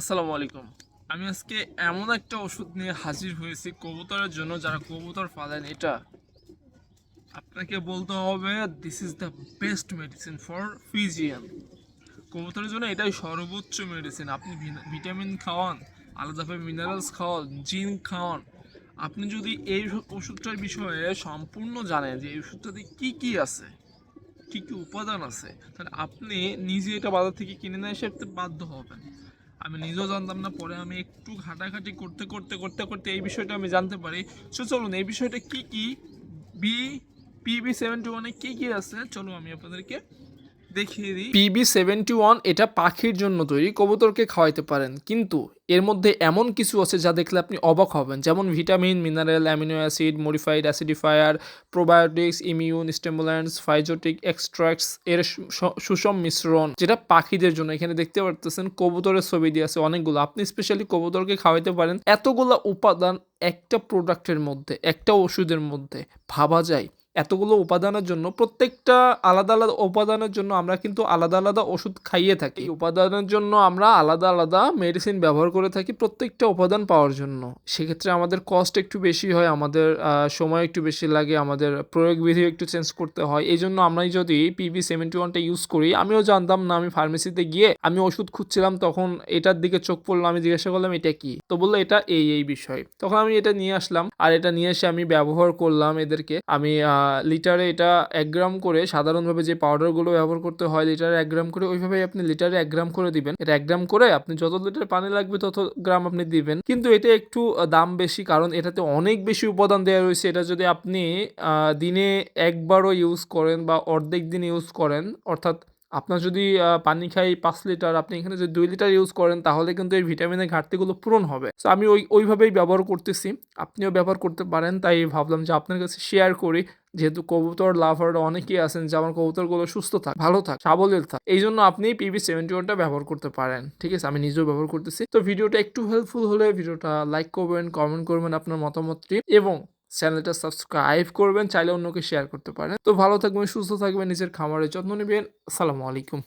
আসসালামু আলাইকুম। আমি আজকে এমন একটা ওষুধ নিয়ে হাজির হয়েছি কবুতরের জন্য, যারা কবুতর পালেন, এটা আপনাকে বলতে হবে this is the best medicine for pigeon কবুতরের জন্য এটাই সর্বোচ্চ মেডিসিন আপনি ভিটামিন খাওয়ান আলাদাভাবে মিনারেলস খাওয়ান জিঙ্ক খাওয়ান। আপনি যদি এই ওষুধটার বিষয়ে সম্পূর্ণ জানেন যে এই ওষুধটাতে কী কী আছে, কী কী উপাদান আছে, তাহলে আপনি নিজে এটা বাজার থেকে কিনে নিয়ে এসে বাধ্য হবেন। আমি নিজেও জানতাম না, পরে আমি একটু ঘাটাঘাটি করতে করতে করতে করতে এই বিষয়টা আমি জানতে পারি। সো চলুন, এই বিষয়টা কি কি? বি পিবি সেভেন্টি ওয়ানে কী কী আছে? চলো আমি আপনাদেরকে পিবি সেভেন্টি ওয়ান এটা পাখির জন্য তৈরি, কবুতরকে খাওয়াইতে পারেন। কিন্তু এর মধ্যে এমন কিছু আছে যা দেখলে আপনি অবাক হবেন। যেমন vitamin, mineral, amino acid, modified acidifier, probiotics, immune stimulants phytotic extracts, এর সুষম মিশ্রণ, যেটা পাখিদের জন্য। এখানে দেখতে পারতেছেন কবুতরের ছবি দিয়ে আছে অনেকগুলো। আপনি স্পেশালি কবুতরকে খাওয়াইতে পারেন। এতগুলো উপাদান একটা প্রোডাক্টের মধ্যে, একটা ওষুধের মধ্যে। ভাবা যায় এতগুলো উপাদানের জন্য, প্রত্যেকটা আলাদা আলাদা উপাদানের জন্য আমরা কিন্তু আলাদা আলাদা ওষুধ খাইয়ে থাকি। উপাদানের জন্য আমরা আলাদা আলাদা মেডিসিন ব্যবহার করে থাকি প্রত্যেকটা উপাদান পাওয়ার জন্য। সেক্ষেত্রে আমাদের কস্ট একটু বেশি হয়, আমাদের সময় একটু বেশি লাগে, আমাদের প্রয়োগ বিধি একটু চেঞ্জ করতে হয়। এই জন্য আমরাই যদি পিবি সেভেন্টি ওয়ানটা ইউজ করি, আমিও জানতাম না, আমি ফার্মেসিতে গিয়ে আমি ওষুধ খুঁজছিলাম, তখন এটার দিকে চোখ পড়ল, আমি জিজ্ঞাসা করলাম, এটা কি? তো বলল, এটা এই এই বিষয়। তখন আমি এটা নিয়ে আসলাম, আর এটা নিয়ে এসে আমি ব্যবহার করলাম এদেরকে। আমি লিটারে এটা এক গ্রাম করে সাধারণভাবে যে পাউডারগুলো ব্যবহার করতে হয় লিটারে এক গ্রাম করে, ওইভাবেই আপনি লিটারে এক গ্রাম করে দিবেন। এটা এক গ্রাম করে আপনি যত লিটার পানি লাগবে তত গ্রাম আপনি দিবেন। কিন্তু এটা একটু দাম বেশি, কারণ এটাতে অনেক বেশি উপাদান দেওয়া রয়েছে। এটা যদি আপনি দিনে একবারও ইউজ করেন বা অর্ধেক দিন ইউজ করেন, অর্থাৎ আপনার যদি পানি খাই পাঁচ লিটার, আপনি এখানে যদি দুই লিটার ইউজ করেন, তাহলে কিন্তু এই ভিটামিনের ঘাটতিগুলো পূরণ হবে। তো আমি ওই, ওইভাবেই ব্যবহার করতেছি। আপনিও ব্যবহার করতে পারেন, তাই ভাবলাম যে আপনার কাছে শেয়ার করি। যেহেতু কবুতর লাভার অনেকেই আছেন যে আমার কবুতরগুলো সুস্থ থাক, ভালো থাক, সাবলীল থাক, এই জন্য আপনি পিবি সেভেন্টি ওয়ানটা ব্যবহার করতে পারেন। ঠিক আছে? আমি নিজেও ব্যবহার করতেছি। তো, ভিডিওটা একটু হেল্পফুল হলে ভিডিওটা লাইক করবেন কমেন্ট করবেন আপনার মতামতটি। এবং চ্যানেলটা সাবস্ক্রাইব করবেন, চাইলে অন্যকে শেয়ার করতে পারেন। তো ভালো থাকবেন, সুস্থ থাকবেন, নিজের খামারের যত্ন নেবেন। আসসালামু আলাইকুম।